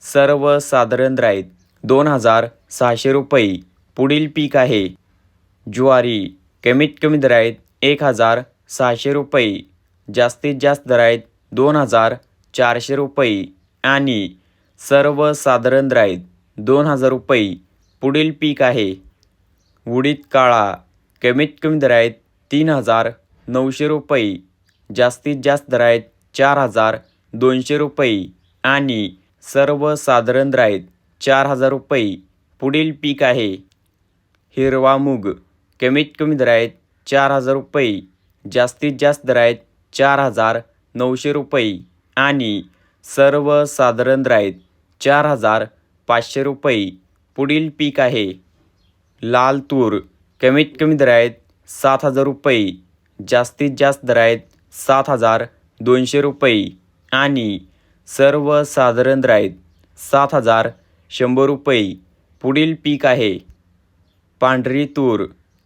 सर्वसाधारण साधारण आहेत दोन हजार सहाशे रुपये. पुढील पीक आहे. ज्वारी कमीत कमी दराईत एक हजार सहाशे रुपये. जास्तीत जास्त दरायत दोन हजार चारशे रुपये. आणि सर्वसाधारण साधारण आहेत दोन हजार रुपये. पुढील पीक आहे. उडीद काळा कमीत कमी दराईत तीन हजार नऊशे रुपये. जास्तीत जास्त दरायत चार हजार दोनशे रुपये. आणि सर्वसाधारण साधारण आहेत चार हजार रुपये पुढील पीक आहे. हिरवा मूग कमीत कमी दरायत आहेत चार हजार रुपये जास्तीत जास्त दर आहेत चार हजार नऊशे रुपये आणि सर्वसाधारण साधारण आहेत चार हजार पाचशे रुपये पुढील पीक आहे. लाल तूर कमीत कमी दरायत आहेत सात हजार रुपये जास्तीत जास्त दर आहेत सात हजार दोनशे रुपये आणि सर्वसाधारण दर सात हजार शंभर रुपये पुढील पीक आहे. पांढरी तूर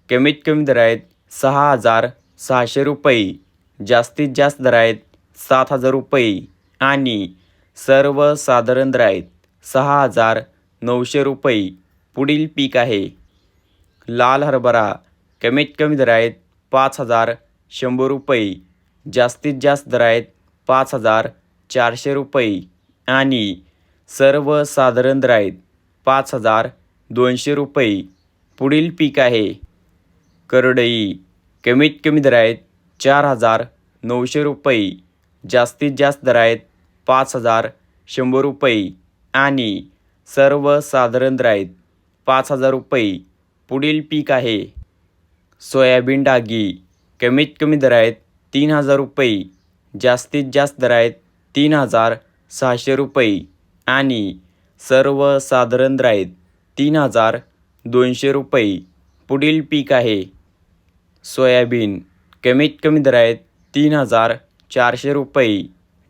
कमीत कमी दर आहेत सहा हजार सहाशे रुपये जास्तीत जास्त दर आहेत सात हजार रुपये आणि सर्वसाधारण दर आहेत सहा हजार नऊशे रुपये पुढील पीक आहे. लाल हरभरा कमीत कमी दर आहेत पाच हजार शंभर रुपये जास्तीत जास्त दर आहेत पाच हजार चारशे रुपये आणि सर्वसाधारण राईत पाच हजार दोनशे रुपये. पुढील पीक आहे. करडई. कमीत कमी दर आहेत चार हजार नऊशे रुपये. जास्तीत जास्त दर आहेत पाच हजार शंभर रुपये आणि सर्वसाधारण राईत पाच हजार रुपये. पुढील पीक आहे. सोयाबीन डागी. कमीत कमी दर आहेत तीन हजार रुपये. जास्तीत जास्त दर आहेत तीन हजार सहाशे रुपये आणि सर्वसाधारण राईत तीन हजार दोनशे रुपये. पुढील पीक आहे. सोयाबीन. कमीत कमी दर आहेत तीन हजार चारशे रुपये.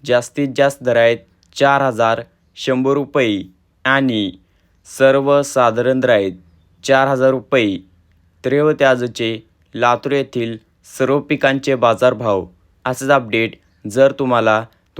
जास्तीत जास्त दर आहेत चार हजार शंभर रुपये आणि सर्वसाधारण राईत चार हजार रुपये. तर आजचे लातूर येथील सर्व पिकांचे बाजारभाव. असेच अपडेट जर तुम्हाला